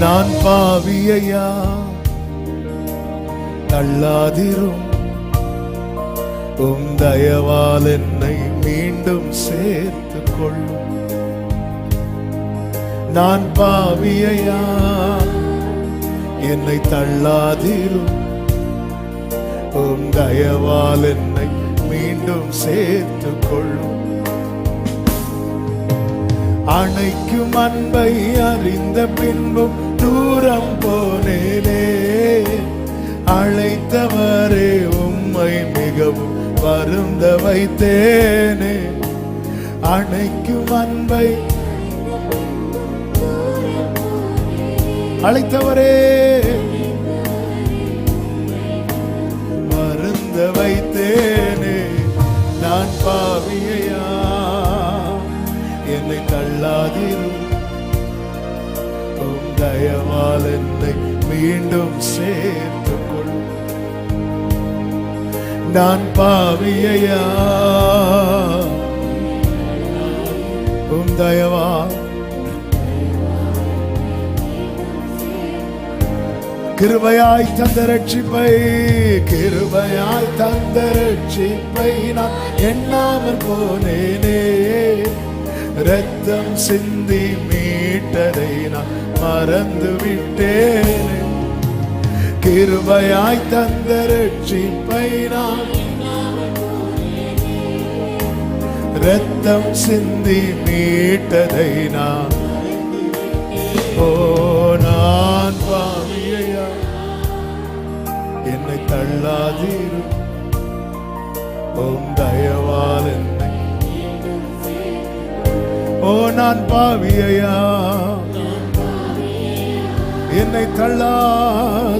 நான் பாவியையா? தள்ளாதிரும். உம் தயவால் என்னை மீண்டும் சேர்த்து கொள்ளும் நான் பாவியையா? என்னை தள்ளாதிரும். உம் தயவால் என்னை மீண்டும் சேர்த்து கொள்ளும் அணைக்கும் அன்பை அறிந்த பின்பும் தூரம் போனேனே. அழைத்தவரே உம்மை மிகவும் வருந்த வைத்தேனே. அணைக்கும் அன்பை அழைத்தவரே வருந்த வைத்தேனே. நான் பாவியையா என்னை தள்ளாதிரும் உம் தயவால் என்னை மீண்டும் சேர்த்துக் கொள் நான் பாவியையா? உம் தயவால். கிருபையாய் தந்த ரட்சிப்பை கிருபையாய் தந்த ரட்சிப்பை நான் எண்ணாமல் போனேனே. ரத்தம் சிந்தி மீட்டதை நான் மறந்து விட்டேன் கிருபையாய் தந்த ரட்சிப்பை நான் ரத்தம் சிந்தி மீட்டதை நான் ஓ நான் பாவியா என்னை தள்ளாதீரும் உம் தயவால் ஓ நான் பாவியையா? என்னை தள்ளாதீரும்